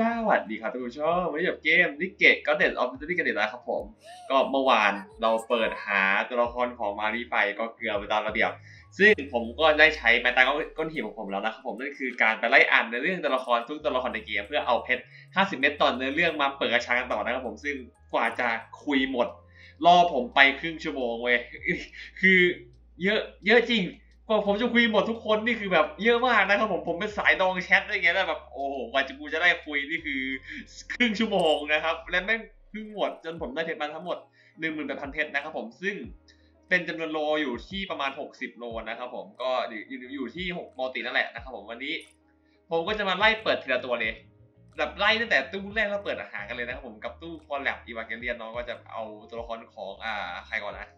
สวัสดีครับทุกผู้ชมวันนี้กับเกมนิเกตก็เด็ดออฟฟิศกันเด็ดแล้วครับผม ก็เมื่อวานเราเปิดหาตัวละครของมารีไปก็เกลือไปตามระเบียบ ซึ่งผมก็ได้ใช้ไม้ตาก้อนหินของผมแล้วนะครับผมนั่นคือการไปไล่อ่านในเรื่องตัวละครทุกตัวละครในเกมเพื่อเอาเพชร 50 เม็ดต่อเนื้อเรื่องมาเปิดกระชากันต่อนะครับผมซึ่งกว่าจะคุยหมด รอผมไปครึ่งชั่วโมงเว้ยคือเยอะเยอะจริง กว่าผมจะคุยหมดทุกคนนี่คือแบบเยอะมากนะครับผมผมเป็นสายดองแชทอะไรเงี้ยแล้วแบบโอ้โหกว่าจะกูจะได้คุยนี่คือครึ่งชั่วโมงนะครับ และแม่งเพิ่งหมดจนผมได้เพชรมาทั้งหมดหนึ่งหมื่นแปดพันเพชรนะครับผมซึ่งเป็นจำนวนโลอยู่ที่ประมาณ 60 โลนะครับผมก็อยู่อยู่ที่6มัลตินั่นแหละนะครับผมวันนี้ ผมก็จะมาไล่เปิดทีละตัวเลยแบบไล่ตั้งแต่ตู้แรกแล้วเปิดอาหารกันเลยนะครับผมกับตู้คอลแลบอีวาเกเลียนเนาะก็จะเอาตัวละครของอ่าใครก่อนนะ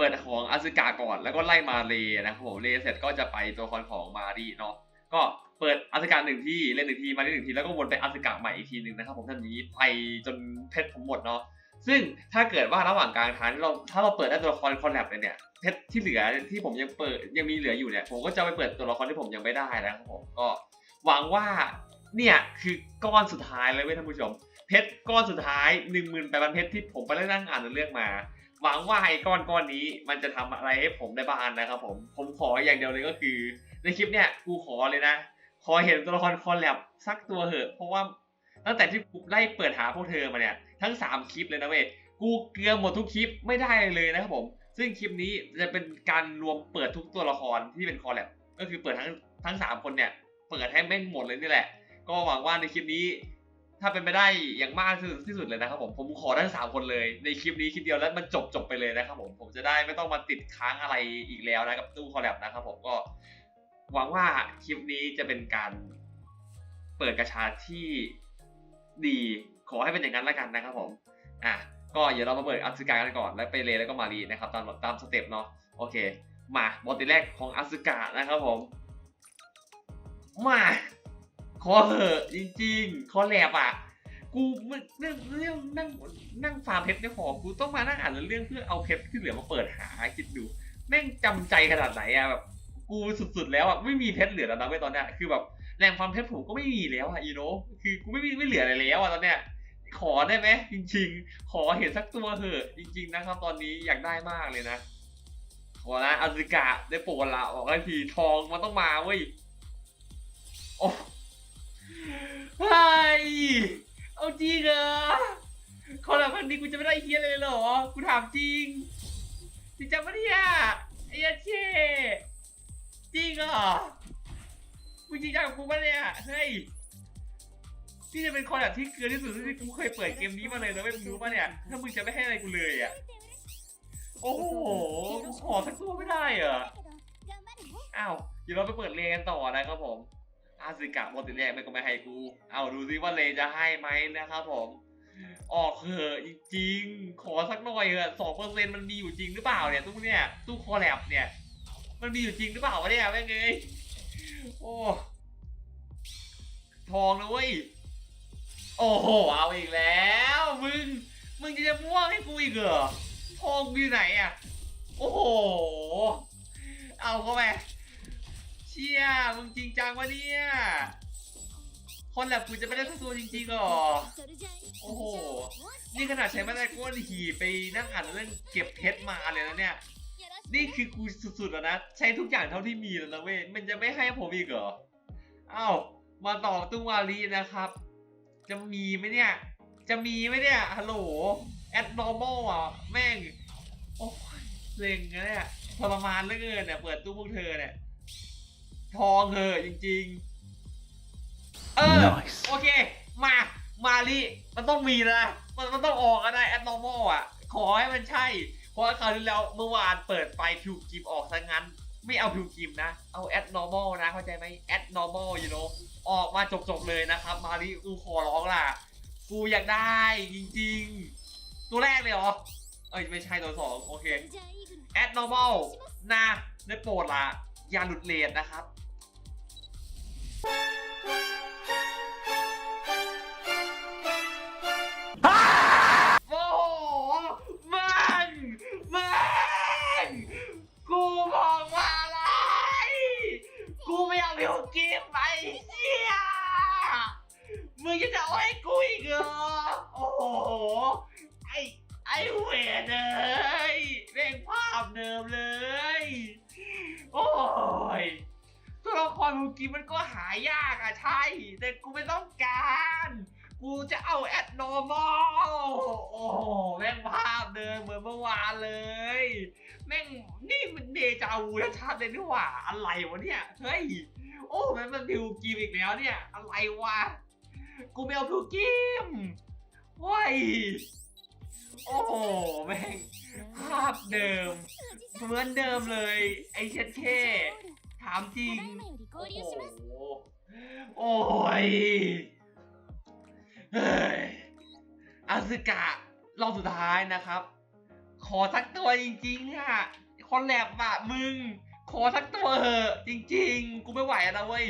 เปิดของอาซึกาก่อนแล้วก็ไล่มาเลนะครับผมเลเสร็จก็จะไปตัวละครของมารีเนาะก็เปิดอาซึกาหนึ่งที่เล่นหนึ่งทีมารีหนึ่งทีแล้วก็วนไปอาซึกาใหม่อีกทีหนึ่งนะครับผมท่านนี้ไปจนเพชรผมหมดเนาะซึ่งถ้าเกิดว่าระหว่างกลางทางเราถ้าเราเปิดได้ตัวละครคอลแลบเลยเนี่ยเพชรที่เหลือที่ผมยังเปิดยังมีเหลืออยู่เนี่ยผมก็จะไปเปิดตัวละครที่ผมยังไม่ได้นะครับผมก็หวังว่าเนี่ยคือก้อนสุดท้ายเลยเว้ยท่านผู้ชม เพชรก้อนสุดท้ายหนึ่งหมื่นแปดพันเพชรที่ผมไปนั่งอ่านเรื่องมา หวังว่าไอ้ก้อนก้อนนี้ มันจะทำอะไรให้ผมได้บ้างนะครับผมผมขออย่างเดียวเลยก็คือ ในคลิปเนี่ยกูขอเลยนะ ขอเห็นตัวละครคอลแลบสักตัวเหอะ เพราะว่าตั้งแต่ที่กูไล่เปิดหาพวกเธอมาเนี่ยทั้ง 3 คลิปเลยนะเว้ยกูเกลือหมดทุกคลิปไม่ได้เลยนะครับผม ซึ่งคลิปนี้จะเป็นการรวมเปิดทุกตัวละครที่เป็นคอลแลบก็คือเปิดทั้งทั้งสามคนเนี่ยเปิดให้แม่งหมดเลยนี่แหละ ก็หวังว่าในคลิปนี้ ถ้าเป็นไปได้อย่างมากที่สุดที่สุดเลยนะครับผมผมขอทั้งสามคนเลยในคลิปนี้คลิปเดียวแล้วมันจบจบไปเลยนะครับผมผมจะได้ไม่ต้องมาติดค้างอะไรอีกแล้วนะกับตู้คอลแลบนะครับผมก็หวังว่าคลิปนี้จะเป็นการเปิดกระชาที่ดีขอให้เป็นอย่างนั้นแล้วกันนะครับผมอะก็เดี๋ยวเรามาเปิดอัสึกากันก่อนแล้วไปเลแล้วก็มารีนะครับตามตามสเต็ปเนาะโอเค มาบอติแรกของอัสึกานะครับผมมา ขอเหอะจริง ๆ ขอแลบอะ กูไม่เรื่องเรื่องนั่งนั่งฟาเพชรไม่พอกูต้องมานั่งอ่านเรื่องเพื่อเอาเพชรที่เหลือมาเปิดหาคิดดูแม่งจำใจขนาดไหนอะแบบกูสุดๆแล้วอะไม่มีเพชรเหลือแล้วนะเว้ยตอนเนี้ยคือแบบแรงฟามเพชรผมก็ไม่มีแล้วอะอีโนคือกูไม่มีไม่เหลืออะไรแล้วอะตอนเนี้ยขอได้ไหมจริง ๆ ขอเห็นสักตัวเถอะจริง ๆ นะครับ ตอนนี้อยากได้มากเลยนะขอนะอาซึกะได้โปรดละบอกให้ทีทองมันต้องมาเว้ยโอ้ เฮ้ยเอาจริงเหรอขอแบบพันนี้กูจะไม่ได้เฮียเลยเหรอ กูถามจริง จริงจังปะเนี่ยไอ้ยาเช่จริงเหรอกูจริงจังกับกูปะเนี่ยเฮ้ยนี่จะเป็นคอนแบบที่เกลือที่สุดที่กูเคยเปิดเกมนี้มาเลยนะไม่รู้ป่ะเนี่ย ถ้ามึงจะไม่ให้อะไรกูเลยอะ โอ้โหกูขอสักตัวไม่ได้เหรอ อ้าว เดี๋ยวเราไปเปิดเลกันต่อนะครับผม อาซึกะโมติแรกไม่ก็ไม่ให้กู เอาดูซิว่าเลจะให้ไหมนะครับผม ออกเถอะจริงๆ ขอสักหน่อยเถอะสองเปอร์เซ็นมันมีอยู่จริงหรือเปล่าเนี่ยตู้เนี่ยตู้คอแลบเนี่ย มันมีอยู่จริงหรือเปล่าวะเนี่ยแม่งเอ้ยโอ้ทองนะเว้ย โอ้โห เอาอีกแล้ว มึง มึงจะจะม่วงให้กูอีกเหรอ ทองกูอยู่ไหนอะ โอ้โห เอาเข้าไปเชี่ยมึงจริงจังวะเนี่ย คนแลบกูจะไม่ได้สักตัวจริงๆหรอ โอ้โห นี่ขนาดใช้มาได้ก้นหีไปนั่งอ่านเรื่องเก็บเพชรมาเลยนะเนี่ย นี่คือกูสุดๆแล้วนะ ใช้ทุกอย่างเท่าที่มีแล้วนะเว้ย มันจะไม่ให้ผมอีกเหรอ อ้าว มาต่อตุ้งวาลีนะครับ จะมีไหมเนี่ย จะมีไหมเนี่ย ฮัลโหล แอดนอร์มอลอะ แม่ง โอ้ยเซ็งนะเนี่ยทรมานเหลือเกินเนี่ย เปิดตู้พวกเธอเนี่ย ทองเธอะจริง ๆ เออ Nice โอเค มา มาลีมันต้องมีนะ มันมันต้องออกกันได้แอดนอร์มอลอะ ขอให้มันใช่ เพราะว่าคราวที่แล้วเมื่อวานเปิดไปพิวกิมออกซะงั้น ไม่เอาพิวกิมนะ เอาแอดนอร์มอลนะ เข้าใจไหมแอดนอร์มอลยูโนออกมาจบๆเลยนะครับ มาลีกูขอร้องล่ะ กูอยากได้จริง ๆ ตัวแรกเลยเหรอ เอ้ย ไม่ใช่ตัวสองโอเค แอด normal นะได้โปรดละอย่าหลุดเลนนะครับ Música ต้องการ กูจะเอาแอดนอร์มอลโอ้โห แม่งภาพเดิมเหมือนเมื่อวานเลย แม่งนี่มันเดจาวูชัดเลยนี่หว่า อะไรวะเนี่ย เฮ้ย โอ้มันมันพิวกิมอีกแล้วเนี่ย อะไรวะ กูไม่เอาพิวกิมว้ยโอ้โห แม่งภาพเดิม เหมือนเดิมเลย ไอ้เช็ดเค ถามจริง โอ้โหโอ้ยเฮ้ยอาซึกะรอบสุดท้ายนะครับ ขอสักตัวจริงๆอะคอนแลบอะมึง ขอสักตัวเหอะจริง ๆ กูไม่ไหวแล้วนะเว้ย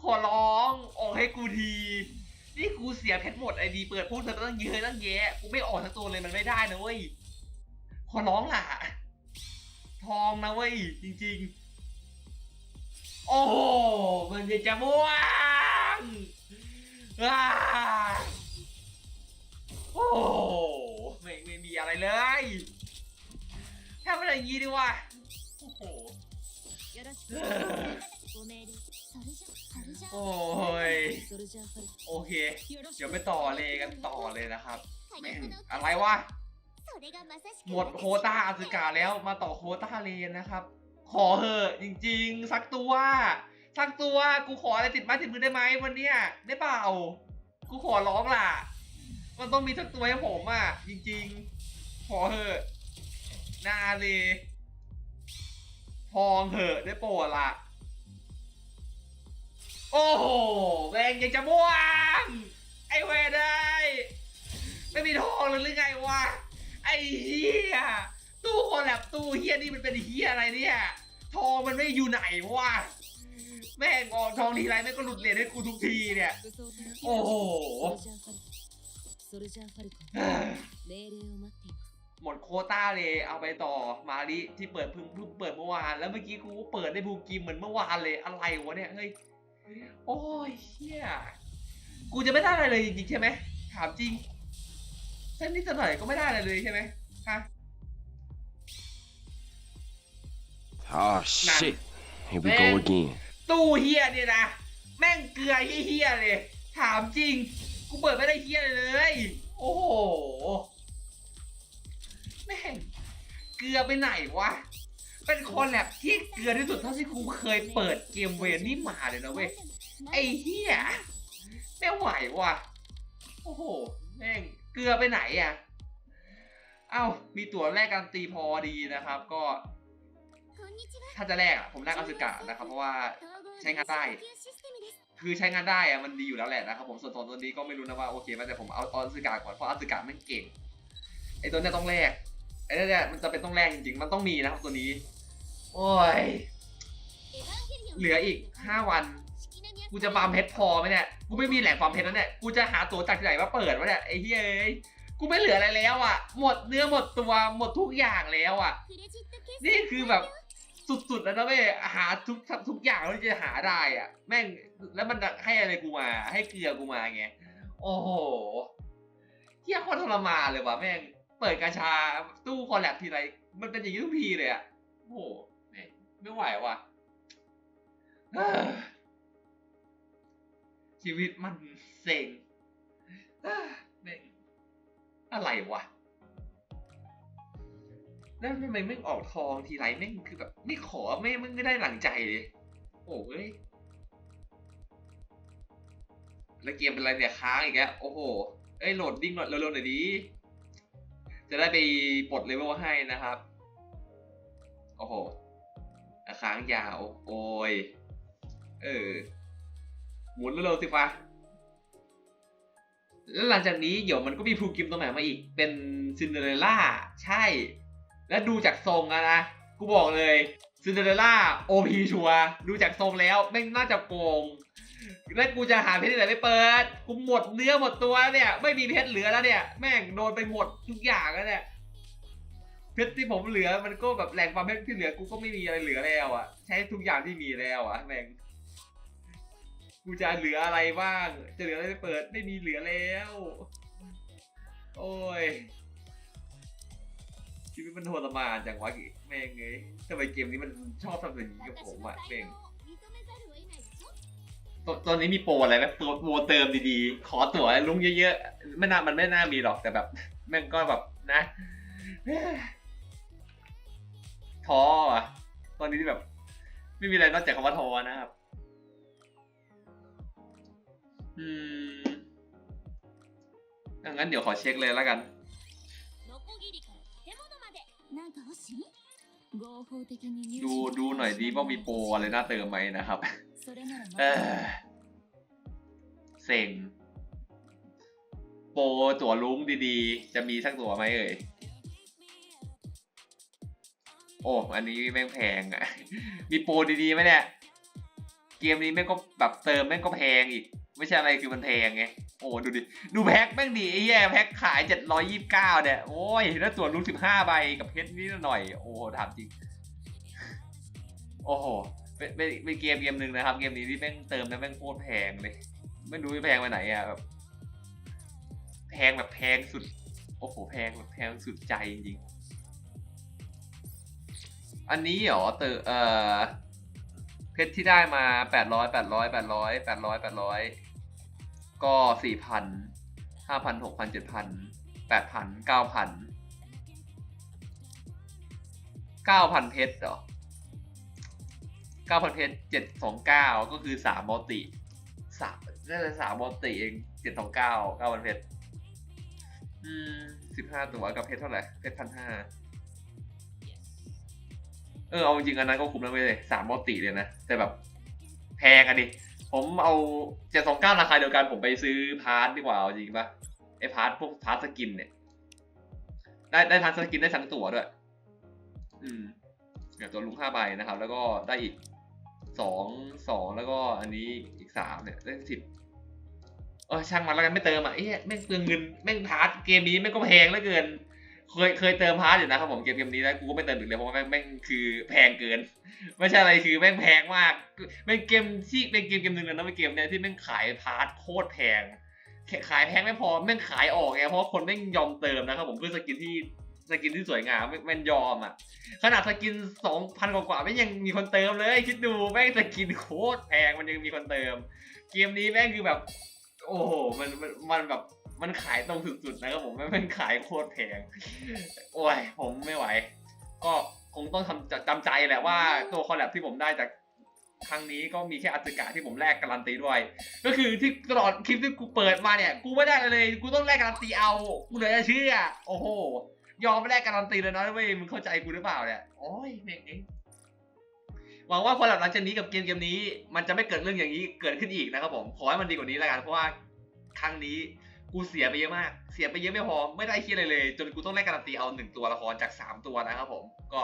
ขอร้องออกให้กูที นี่กูเสียเพชรหมดไอดีเปิดพวกเธอตั้งเยอะตั้งแยะ กูไม่ออกสักตัวเลยมันไม่ได้นะเว้ย ขอร้องล่ะ ทองนะเว้ยจริง ๆ โอ้มันจะม่วงอ้าโอ้ไม่ไม่มีอะไรเลยถ้าเป็นอย่างี้ดีวะโอ้โอ้ยโอเค เดี๋ยวไปต่อเลยกันต่อเลยนะครับแม่งอะไรวะหมดโคต้าอสุกาแล้วมาต่อโคต้าเลนนะครับ ขอเหอะจริง ๆ สักตัวสักตัวกูขออะไรติดไม้ติดมือได้ไหมวันเนี้ยได้เปล่า กูขอร้องล่ะ มันต้องมีสักตัวให้ผมอะจริง ๆ ขอเหอะนาเลทองเหอะได้โปรดล่ะโอ้โหแรงยังจะม่วง ไอเวได้ ไม่มีทองเลยหรือไงวะ ไอ้เฮียตู้คอลแลบตู้เฮียนี่มันเป็นเฮียอะไรเนี่ย ทองมันไม่อยู่ไหนวะแม่งออกทองทีไรแม่ก็หลุดเหรียญให้กูทุกทีเนี่ย โอ้โหหมดโคต้าเลยเอาไปต่อมาลิที่เปิดเพิ่งเพิ่งเปิดเมื่อวานแล้วเมื่อกี้กูเปิดได้บูกิมเหมือนเมื่อวานเลยอะไรวะเนี่ยเฮ้ยโอ้ยเฮียกูจะไม่ได้อะไรเลยจริงใช่ไหมถามจริงเส้นนิดหน่อยก็ไม่ได้อะไรเลยใช่ไหมฮะ Oh shit Here we go again ตู้เฮียเนี่ยนะ แม่งเกลือเฮียเลย ถามจริง กูเปิดไม่ได้เฮียเลย โอ้โห แม่ง เกลือไปไหนวะ เป็นคอนแลบที่เกลือที่สุดเท่าที่กูเคยเปิดเกมเวนนี่มาเลยนะเว้ย ไอเฮียไม่ไหววะโอ้โห แม่ง เกลือไปไหนอะ เอ้า มีตั๋วแรกกันตีพอดีนะครับ ก็ ถ้าจะแลกผมแลกอาสึกะนะครับ เพราะว่าใช้งานได้ คือใช้งานได้อะมันดีอยู่แล้วแหละนะครับผมส่วนตัวตัวนี้ก็ไม่รู้นะว่าโอเคไหมแต่ผมเอาอาสึกะก่อนเพราะอาสึกะมันเก่งไอตัวเนี้ยต้องแลกไอตัวเนี้ยมันจะเป็นต้องแลกจริงๆ มันต้องมีนะครับตัวนี้ โอ้ย เหลืออีกห้าวันกูจะฟาร์มเพชรพอไหมเนี่ย กูไม่มีแหล่งฟาร์มเพชรแล้วเนี่ย กูจะหาตัวจากที่ไหนมาเปิดวะเนี่ยไอ้เฮ้ย กูไม่เหลืออะไรแล้วอะ หมดเนื้อหมดตัวหมดทุกอย่างแล้วอะ นี่คือแบบ สุดๆแล้วนะเว้ยหาทุกทุกอย่างที่จะหาได้อะ แม่งแล้วมันให้อะไรกูมา ให้เกลือกูมาไงโอ้โหเที่ยโคตรทรมานเลยว่ะแม่งเปิดกาชาตู้คอลแลบทีไร มันเป็นอย่างนี้ทุกทีเลยอะโอ้โหไม่ไหวว่ะชีวิตมันเซ็งแม่งอะไรวะ แล้วทำไมไม่ออกทองทีไรแม่งคือแบบไม่ขอไม่มึงไม่ได้หลังใจเลยโอ้ยแล้วเกมเป็นอะไรเนี่ยค้างอีกแล้วโอ้โหเอ้ยโหลดดิ้งหน่อยเร็วๆหน่อยดีจะได้ไปปลดเลเวลให้นะครับ โอ้โหค้างยาวโอ้ยเออหมุนเร็วๆสิฟ้าแล้วหลังจากนี้เดี๋ยวมันก็มีพูกิมตัวใหม่มาอีก เป็นซินเดอเรลล่า ใช่ แล้วดูจากทรงอะนะ กูบอกเลยซินเดอเรลล่าโอพีชัวดูจากทรงแล้วแม่งน่าจะโกง แล้วกูจะหาเพชรที่ไหนไปเปิด กูหมดเนื้อหมดตัวเนี่ย ไม่มีเพชรเหลือแล้วเนี่ย แม่งโดนไปหมดทุกอย่างแล้วเนี่ย เพชรที่ผมเหลือมันก็แบบแหล่งความเพชรที่เหลือกูก็ไม่มีอะไรเหลือแล้วอะ ใช้ทุกอย่างที่มีแล้วอะแม่ง กูจะเหลืออะไรบ้าง จะเหลืออะไรไปเปิด ไม่มีเหลือแล้ว โอ้ยี่มันโทรมานจังวะกี่แม่งเอ้ยทำไมเกมนี้มันชอบทำแบบนี้กับผมอะแม่งตตอนนี้มีโปรอะไรไหมโปรโปเติมดีๆ ขอตั๋วลุ้งเยอะๆ ไม่น่ามันไม่น่ามีหรอกแต่แบบ แม่งก็แบบนะท้ออะ ตอนนี้แบบ ไม่มีอะไรนอกจากคำว่าท้อนะครับ อืมงั้นเดี๋ยวขอเช็คเลยแล้วกัน ดูดูหน่อยดีว่ามีโปรอะไรน่าเติมไหมนะครับเออเซ็งโปรตัวลุ้งดีๆ จะมีสักตัวไหมเอ่ย โอ้ อันนี้แม่งแพงอะมีโปรดีๆไหมเนี่ย เกมนี้แม่งก็แบบเติมแม่งก็แพงอีก ไม่ใช่อะไรคือมันแพงไง โอ้ดูดิ ดูแพ็คแม่งดีไอ้แย่แพ็คขายเจ็ดร้อยยี่สิบเก้าเนี่ย โอ้ยแล้วตั๋วลุ้งสิบห้าใบกับเพชรนิดหน่อย โอ้ถามจริง โอ้โห เป็นเป็นเกมเกมหนึ่งนะครับ เกมนี้ที่แม่งเติมแล้วแม่งโคตรแพงเลย ไม่รู้จะแพงไปไหนอะแบบแพงแบบแพงสุด โอ้โห แพงแบบแพงสุดใจจริงๆอันนี้เหรอเตอเอ่อ เพชรที่ได้มาแปดร้อยแปดร้อยแปดร้อยแปดร้อยแปดร้อยก็สี่พันห้าพันหกพันเจ็ดพันแปดพันเก้าพันเก้าพันเพชรเหรอเก้าพันเพชรเจ็ดสองเก้าก็คือสามมอติสามน่าจะสามมอติเองเจ็ดสองเก้าเก้าพันเพชรอืมสิบห้าตัวกับเพชรเท่าไหร่เพชรพันห้า เออเอาจริงอันนั้นก็คุ้มแล้วเว้ยสามมอติเลยนะ แต่แบบแพงอะดิ ผมเอาเจ็ดสองเก้าราคาเดียวกันผมไปซื้อพาร์ทดีกว่าเอาจริงปะไอพาร์ทพวกพาร์ทสกินเนี่ย ได้ได้ทั้งสกินได้ทั้งตัวด้วย อืมเดี๋ยวตัวลุงห้าใบนะครับ แล้วก็ได้อีกสองสองแล้วก็อันนี้อีกสามเนี่ยได้สิบเออช่างมันแล้วกันไม่เติมอะเอ๊ะแม่งเปลืองเงินแม่งพาร์ทเกมนี้แม่งก็แพงเหลือเกิน เคยเคยเติมพาร์ทอยู่นะครับผมเกมเกมนี้แล้วกูก็ไม่เติมอีกเลยเพราะว่าแม่งแม่งคือแพงเกิน ไม่ใช่อะไรคือแม่งแพงมากเป็นเกมที่เป็นเกมเกมหนึ่งเลยนะเป็นเกมเนี่ยที่แม่งขายพาร์ทโคตรแพงขายแพงไม่พอแม่งขายออกไงเพราะคนแม่งยอมเติมนะครับผมเพื่อสกินที่สกินที่สวยงามแม่งยอมอะขนาดสกินสองพันกว่าไม่ยังมีคนเติมเลยคิดดูแม่งสกินโคตรแพงมันยังมีคนเติม เกมนี้แม่งคือแบบ โอ้โหมันมันแบบ มันขายตรงสุดๆนะครับผมแม่งขายโคตรแพง โอ้ย ผมไม่ไหว ก็คงต้องทำจำใจแหละว่าตัวคอลแลบที่ผมได้จากครั้งนี้ก็มีแค่อัตกาที่ผมแลกการันตีด้วย ก็คือที่ตลอดคลิปที่กูเปิดมาเนี่ย กูไม่ได้เลย กูต้องแลกการันตีเอากูเลยจะเชื่อโอ้โห ยอมไม่ได้การันตีเลยนะเว้ยมึงเข้าใจกูหรือเปล่าเนี่ย โอ้ยแม่งเองหวังว่าพอหลังจากนี้กับเกมเกมนี้ มันจะไม่เกิดเรื่องอย่างนี้เกิดขึ้นอีกนะครับผม ขอให้มันดีกว่านี้แล้วกัน เพราะว่าครั้งนี้ กูเสียไปเยอะมาก เสียไปเยอะไม่พอ ไม่ได้คิดอะไรเลย จนกูต้องแลกการันตีเอาหนึ่งตัวละครจากสามตัวนะครับผม ก็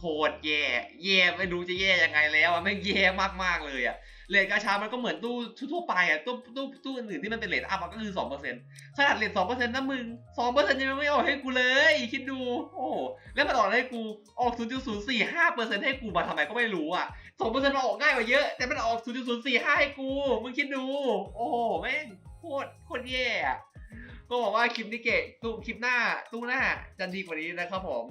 โหดแย่ แย่ไม่รู้จะแย่ยังไงแล้วอะแม่แย่มากๆเลยอะเลทกาชามันก็เหมือนตู้ทั่วไปอะตู้ตู้ตู้อื่นที่มันเป็นเลทอัพก็คือสองเปอร์เซ็นต์ขนาดเลทสองเปอร์เซ็นต์นะมึงสองเปอร์เซ็นต์ยังไม่ออกให้กูเลย คิดดู โอ้แล้วมันออกให้กูออกศูนย์จุดศูนย์สี่ห้าเปอร์เซ็นต์ให้กูมาทำไมก็ไม่รู้อะสองเปอร์เซ็นต์มันออกง่ายกว่าเยอะ แต่มันออกศูนย์จุดศูนย์สี่ห้าให้กู มึงคิดดู โอ้แม่ง โคตรโคตรแย่อะก็บอกว่าคลิปนี้เกะตู้คลิปหน้าตู้หน้าจะดีกว่านี้นะครับผม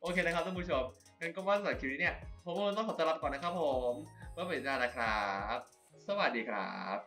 โอเคนะครับท่านผู้ชมงั้นก็ว่าสำหรับคลิปนี้เนี่ยผมก็ต้องขอตัวลาไปก่อนนะครับผมว่าเป็นจ้านะครับ สวัสดีครับ